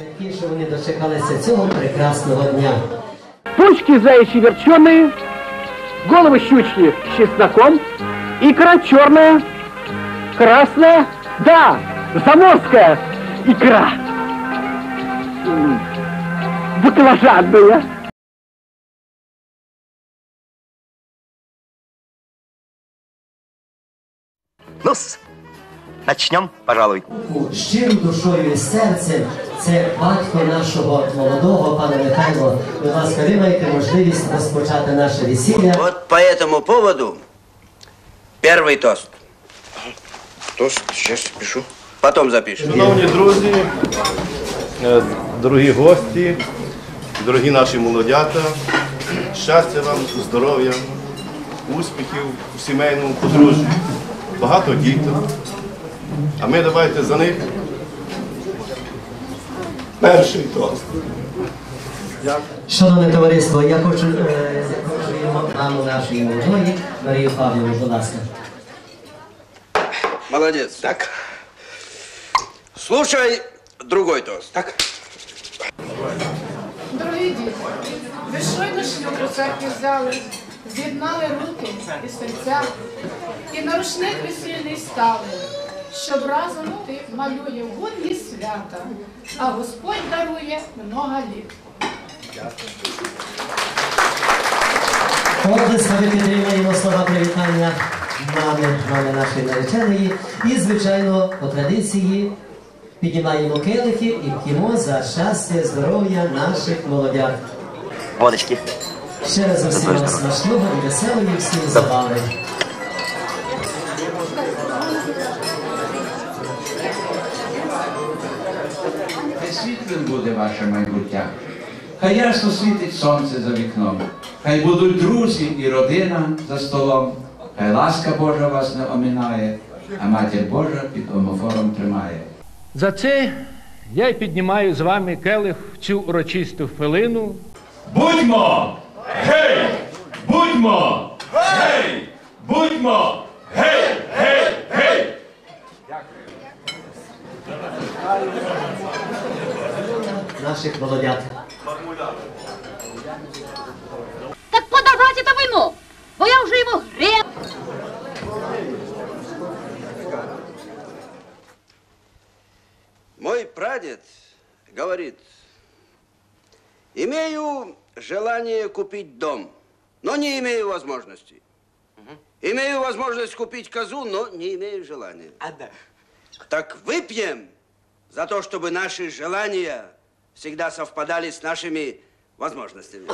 Такі, що вони дочекалися цього прекрасного дня. Пучки заячьи верченые, головы щучьи с чесноком, икра черная, красная, да, заморская икра. Баклажанная. ну начнем, пожалуй. Щирою душою і серцем це батько нашого молодого пана Михайло. Будь ласка, ви маєте можливість розпочати наше весілля. Вот по этому поводу первый тост. Тост, сейчас пишу. Потом запишем. Шановні друзі, е, дорогі гості, дорогі наші молодята, щастя вам, здоров'я, успіхів у сімейному подружжі, багато дітей. А ми давайте за них перший тост. Шановне товариство, я хочу е, маму нашої молодої Марію Павлівну, будь ласка. Молодец. Так. Слушай другой тост. Так. Дорогі діти, ви щойно шлюб у церкві взяли, з'єднали руки і серця, і на рушник весільний стали, щоб разом ти малює в свята, а Господь дарує много літ. Облески підтримуємо слова привітання мами, мами нашої нареченої. І, звичайно, по традиції піднімаємо келихи і п'ємо за щастя, здоров'я наших молодят. Водочки. Ще раз усім вам смачного і веселої всім забави. Світлим буде ваше майбуття. Хай ясно світить сонце за вікном. Хай будуть друзі і родина за столом. Хай ласка Божа вас не оминає, а матір Божа під омофором тримає. За це я й піднімаю з вами келих в цю урочисту хвилину. Будьмо! Гей! Будьмо! Гей! Будьмо! Гей! Гей! Гей! Наших молодят. Так подавать это вино, бо я уже его грел. Мой прадед говорит, имею желание купить дом, но не имею возможности. Имею возможность купить козу, но не имею желания. Так выпьем за то, чтобы наши желания всегда совпадали с нашими возможностями.